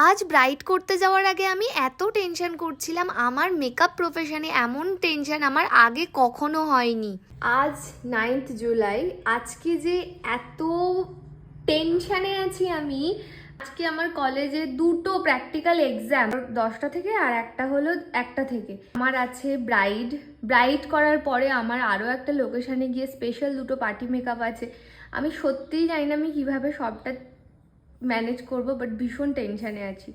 আজ ব্রাইট করতে যাওয়ার আগে আমি এত টেনশন করছিলাম। আমার মেকআপ প্রফেশনে এমন টেনশন আমার আগে কখনো হয়নি। আজ নাইন্থ জুলাই আজকে যে এত টেনশানে আছি আমি, আজকে আমার কলেজে দুটো প্র্যাকটিক্যাল এক্সাম দশটা থেকে আর একটা হলো একটা থেকে। আমার আছে ব্রাইড ব্রাইড করার পরে আমার আরও একটা লোকেশানে গিয়ে স্পেশাল দুটো পার্টি মেকআপ আছে। আমি সত্যিই জানি না আমি কীভাবে সবটা ম্যানেজ করব বাট ভীষণ টেনশানে আছি।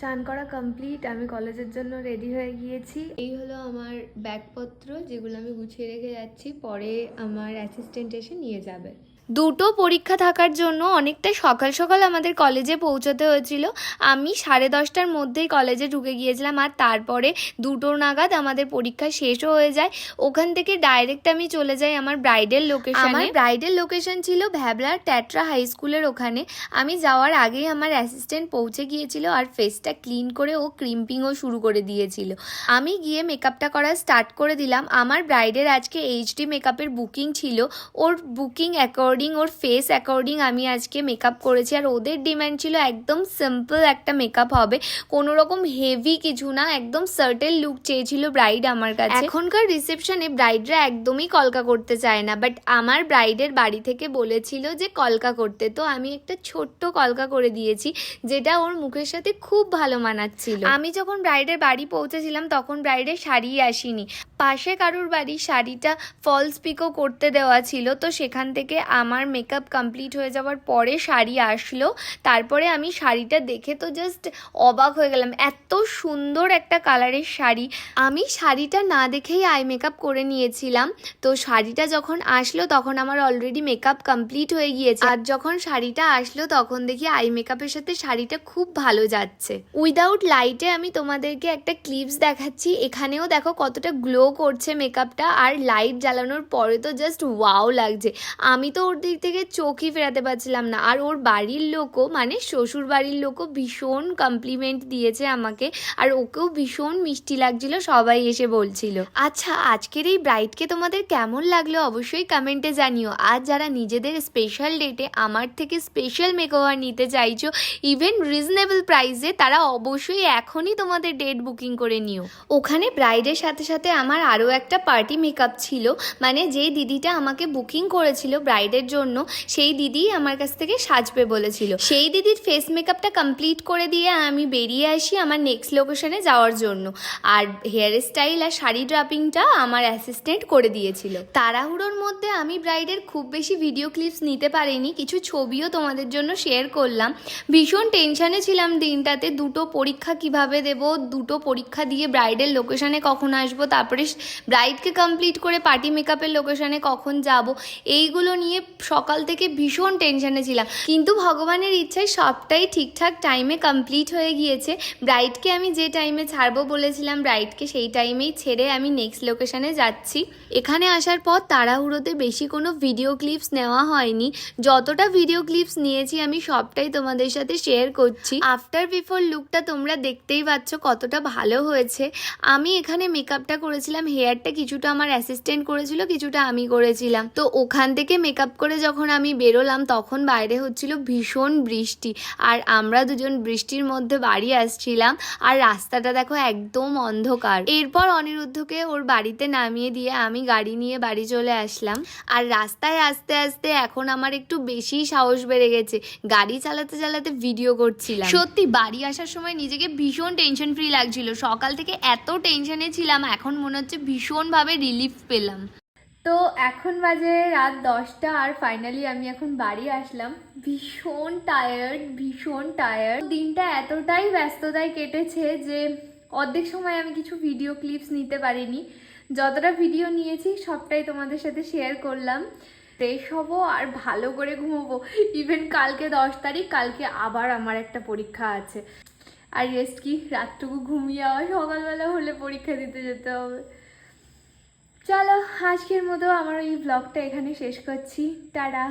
চান করা কমপ্লিট আমি কলেজের জন্য রেডি হয়ে গিয়েছি। এই হলো আমার ব্যাগপত্র, যেগুলো আমি গুছিয়ে রেখে যাচ্ছি, পরে আমার অ্যাসিস্ট্যান্ট এসে নিয়ে যাবে। দুটো পরীক্ষা থাকার জন্য অনেকটা সকাল সকাল আমাদের কলেজে পৌঁছতে হয়েছিল। আমি সাড়ে দশটার মধ্যেই কলেজে ঢুকে গিয়েছিলাম আর তারপরে দুটো নাগাদ আমাদের পরীক্ষা শেষও হয়ে যায়। ওখান থেকে ডাইরেক্ট আমি চলে যাই আমার ব্রাইডের লোকেশন আমার ব্রাইডেল লোকেশন ছিল ভ্যাবলার ট্যাট্রা হাই স্কুলের ওখানে। আমি যাওয়ার আগেই আমার অ্যাসিস্ট্যান্ট পৌঁছে গিয়েছিল আর ফেসটা ক্লিন করে ও ক্রিম্পিংও শুরু করে দিয়েছিল। আমি গিয়ে মেকআপটা করা স্টার্ট করে দিলাম। আমার ব্রাইডের আজকে এইচডি মেকআপের বুকিং ছিল। ওর বুকিং অ্যাকর্ডিং ওর ফেস অ্যাকর্ডিং আমি আজকে মেকআপ করেছি আর ওদের ডিমান্ড ছিল একদম সিম্পল একটা মেকআপ হবে। কোনো রকম হেভি কিছু না, একদম সার্টেল লুক চেয়েছিল ব্রাইড আমার কাছে। এখনকার রিসেপশনে ব্রাইডরা একদমই কলকা করতে চায় না বাট আমার ব্রাইডের বাড়ি থেকে বলেছিল যে কলকা করতে। তো আমি একটা ছোট্ট কলকা করে দিয়েছি, যেটা ওর মুখের সাথে খুব ভালো মানাচ্ছিল। আমি যখন ব্রাইডের বাড়ি পৌঁছেছিলাম, তখন ব্রাইডের শাড়ি আসিনি। পাশে কারুর বাড়ি শাড়িটা ফলস পিকো করতে দেওয়া ছিল, তো সেখান থেকে আমার মেকআপ কমপ্লিট হয়ে যাওয়ার পরে শাড়ি আসলো। তারপরে আমি শাড়িটা দেখে তো জাস্ট অবাক হয়ে গেলাম। এত সুন্দর একটা কালারের শাড়ি। আমি শাড়িটা না দেখেই আই মেকআপ করে নিয়েছিলাম। তো শাড়িটা যখন আসলো, তখন আমার অলরেডি মেকআপ কমপ্লিট হয়ে গিয়েছে। আর যখন শাড়িটা আসলো, তখন দেখি আই মেকআপের সাথে শাড়িটা খুব ভালো যাচ্ছে। উইদাউট লাইটে আমি তোমাদেরকে একটা ক্লিপস দেখাচ্ছি। এখানেও দেখো কতটা গ্লো করছে মেকআপটা আর লাইট জ্বালানোর পরে তো জাস্ট ওয়াও লাগছে। আমি তো ওর দিক থেকে চোখই ফেরাতে পারছিলাম না। আর ওর বাড়ির লোকও মানে শ্বশুর বাড়ির লোকও ভীষণ কমপ্লিমেন্ট দিয়েছে আমাকে। আর ওকেও ভীষণ মিষ্টি লাগছিল, সবাই এসে বলছিল। আচ্ছা আজকের এই ব্রাইডকে তোমাদের কেমন লাগল অবশ্যই কমেন্টে জানিও। আর যারা নিজেদের স্পেশাল ডেটে আমার থেকে স্পেশাল মেকওভার নিতে চাইছো ইভেন রিজনেবল প্রাইসে তারা অবশ্যই এখনই তোমাদের ডেট বুকিং করে নিও। ওখানে ব্রাইডের সাথে সাথে আমার আরও একটা পার্টি মেকআপ ছিল। মানে যেই দিদিটা আমাকে বুকিং করেছিল ব্রাইডের জন্য সেই দিদি আমার কাছ থেকে সাজবে বলেছিল। সেই দিদির ফেস মেকআপটা কমপ্লিট করে দিয়ে আমি বেরিয়ে আসি আমার নেক্সট লোকেশনে যাওয়ার জন্য। আর হেয়ার স্টাইল আর শাড়ি ড্রাপিংটা আমার অ্যাসিস্ট্যান্ট করে দিয়েছিল। তাড়াহুড়োর মধ্যে আমি ব্রাইডের খুব বেশি ভিডিও ক্লিপস নিতে পারিনি, কিছু ছবিও তোমাদের জন্য শেয়ার করলাম। ভীষণ টেনশানে ছিলাম দিনটাতে, দুটো পরীক্ষা কীভাবে দেব, দুটো পরীক্ষা দিয়ে ব্রাইডের লোকেশনে কখন আসব, তারপরে ব্রাইডকে কমপ্লিট করে পার্টি মেকআপের লোকেশনে কখন যাব, এইগুলো নিয়ে সকাল থেকে ভীষণ টেনশনে ছিলাম। কিন্তু ভগবানের ইচ্ছায় সবটাই ঠিকঠাক টাইমে কমপ্লিট হয়ে গিয়েছে। ব্রাইডকে আমি যে টাইমে ছাড়বো বলেছিলাম ব্রাইডকে সেই টাইমেই ছেড়ে আমি নেক্সট লোকেশনে যাচ্ছি। এখানে আসার পর তাড়াহুড়োতে বেশি কোনো ভিডিও ক্লিপস নেওয়া হয়নি। যতটা ভিডিও ক্লিপস নিয়েছি আমি সবটাই তোমাদের সাথে শেয়ার করছি। আফটার বিফোর লুকটা তোমরা দেখতেই পাচ্ছ কতটা ভালো হয়েছে। আমি এখানে মেকআপটা করেছিলাম হেয়ারটা কিছুটা আমার অ্যাসিস্ট্যান্ট করেছিল, কিছুটা আমি করেছিলাম। তো ওখান থেকে মেকআপ করে যখন আমি বেরোলাম, তখন বাইরে হচ্ছিল ভীষণ বৃষ্টি। আর আমরা দুজন বৃষ্টির মধ্যে বাড়ি আসছিলাম, আর রাস্তাটা দেখো একদম অন্ধকার। এরপর অনিরুদ্ধকে ওর বাড়িতে নামিয়ে দিয়ে আমি গাড়ি নিয়ে বাড়ি চলে আসলাম। আর রাস্তায় আস্তে আস্তে এখন আমার একটু বেশি সাহস বেড়ে গেছে। গাড়ি চালাতে চালাতে ভিডিও করছিলাম। সত্যি, বাড়ি আসার সময় নিজেকে ভীষণ টেনশন ফ্রি লাগছিল। সকাল থেকে এত টেনশনে ছিলাম, এখন মনে হচ্ছে ভীষণভাবে রিলিফ পেলাম। তো এখন বাজে রাত দশটা আর ফাইনালি আমি এখন বাড়ি আসলাম। ভীষণ টায়ার্ড ভীষণ টায়ার্ড দিনটা এতটাই ব্যস্ততায় কেটেছে যে অর্ধেক সময় আমি কিছু ভিডিও ক্লিপস নিতে পারিনি। যতটা ভিডিও নিয়েছি সবটাই তোমাদের সাথে শেয়ার করলাম। ফ্রেশ হব আর ভালো করে ঘুমোবো। ইভেন কালকে দশ তারিখ, কালকে আবার আমার একটা পরীক্ষা আছে। আর রেস্ট কি? রাতটুকু ঘুমিয়ে আবার সকালবেলা হলে পরীক্ষা দিতে যেতে হবে। চলো আজকের মতো আমার এই ব্লগটা এখানে শেষ করছি। টাটা।